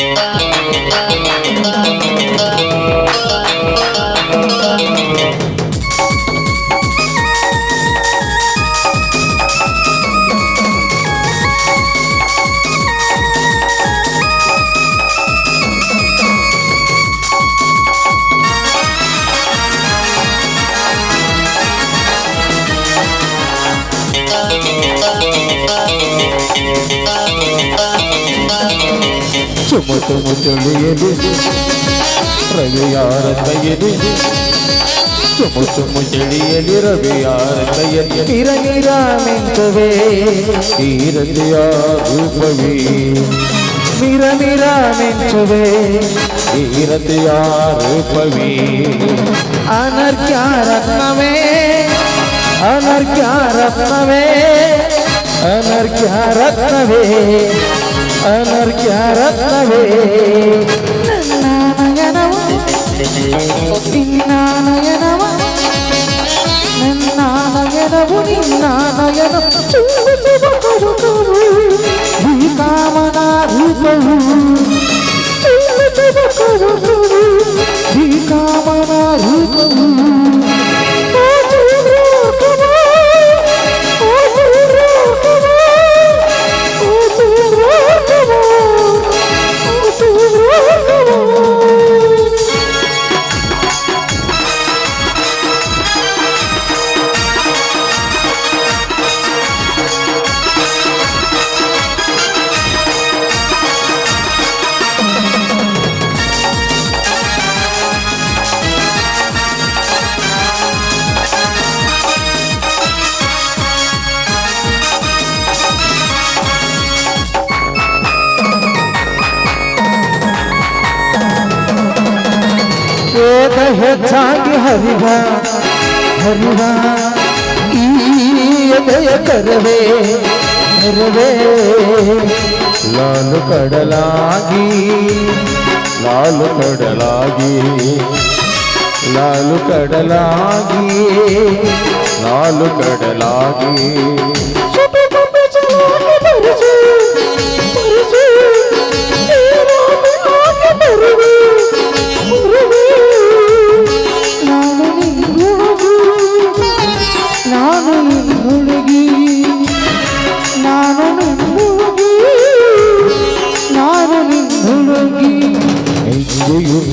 Música சுமத்து முஞ்சொல்லியது ரவியார கையது சுமத்து முஞ்சொல்லியது ரவியார கையது இரநிராமிந்தவே ஈரதியா ரூபவே நிரநிராமிந்தவே ஈரதியா ரூபவே அனர்க்கியாரத்னவே அனர்க்கியாரத்னவே அனர்க்கியாரத்னவே ತೀರತೆಯ ರೂಪವೇ ಅನರ್ಕ್ಯ ರತ್ನವೇ. ಅನರ್ಕ್ಯ ರತ್ನವೇ ಅನರ್ಕ್ಯ ರತ್ನವೇ ಅನರ್ಕ್ಯ ನನ್ನ ನಯನವು ನಿನ್ನ ನಯನವ ನನ್ನ ನಯನವು ನಿನ್ನ ಹೆಚ್ಚಾಗಿ ಹರಿವ ಹರಿವ. ಈ ಎದೆಯ ಕರವೇ ಲಾಲು ಕಡಲಾಗಿ ಲಾಲು ಕಡಲಾಗಿ ಲಾಲು ಕಡಲಾಗಿ ಲಾಲು ಕಡಲಾಗಿ.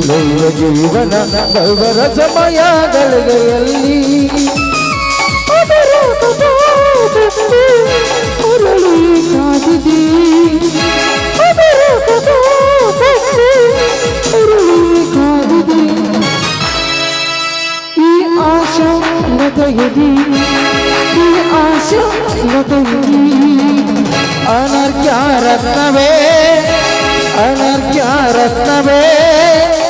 ಎಂದಿಯುಳ್ಳೆಯ ಜೀವನ ಬಲ್ವರ ಸಮಯಗಳಿಗೆಯಲ್ಲಿ ಉರುಳಿ ಕಾದಿದೆ ಅದರ ಕಥಾ ಉರುಳಿ ಕಾದಿದೆ ಈ ಆಶಾ ಲತೆಯದಿ ಈ ಆಶಾ ಲತೆಯದಿ ಅನರ್ಕ್ಯ ರತ್ನವೇ ಅನರ್ಕ್ಯ ರತ್ನವೇ